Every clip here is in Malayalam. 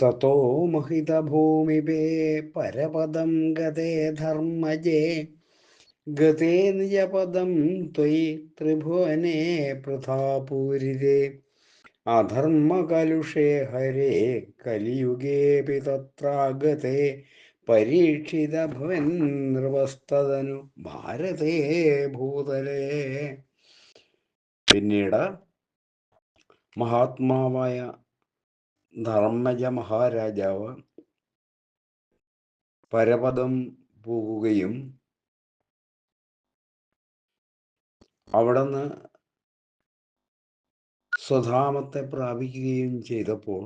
തോ മഹിതഭൂമിപേ പരപദം ഗതേ ധർമ്മജേ ഗതേ നിജപദം ത്വയി ത്രിഭുവനേ പൃഥാപൂരിതേ അധർമ്മകലുഷേ ഹരേ കലിയുഗേപി തത്രാഗതേ പരീക്ഷിത ഭവൻ നൃപസ്തനു ഭാരതേ ഭൂതലേ പിന്നീട് മഹാത്മാവായ ധർമ്മജ മഹാരാജാവ് പരപദം പോകുകയും അവിടുന്ന് സ്വധാമത്തെ പ്രാപിക്കുകയും ചെയ്തപ്പോൾ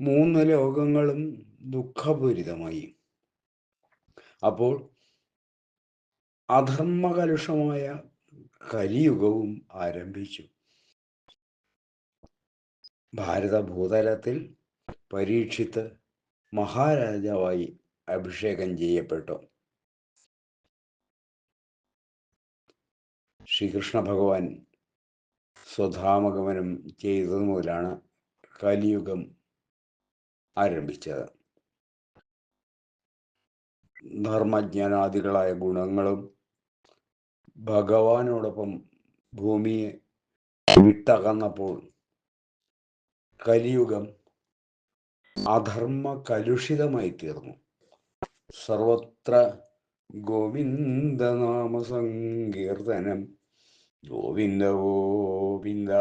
മൂന്ന് ലോകങ്ങളും ദുഃഖപൂരിതമായി. അപ്പോൾ അധർമ്മകലുഷമായ കലിയുഗവും ആരംഭിച്ചു. ഭാരത ഭൂതലത്തിൽ പരീക്ഷിത്ത് മഹാരാജാവായി അഭിഷേകം ചെയ്യപ്പെട്ടു. ശ്രീകൃഷ്ണ ഭഗവാൻ സ്വധാമഗമനം ചെയ്തത് മുതലാണ് കലിയുഗം ആരംഭിച്ചത്. ധർമ്മജ്ഞാനാദികളായ ഗുണങ്ങളും ഭഗവാനോടൊപ്പം ഭൂമിയെ വിട്ടകന്നപ്പോൾ കലിയുഗം അധർമ്മ കലുഷിതമായി തീർന്നു സർവത്ര ഗോവിന്ദനാമ സങ്കീർത്തനം ഗോവിന്ദ ഗോവിന്ദ.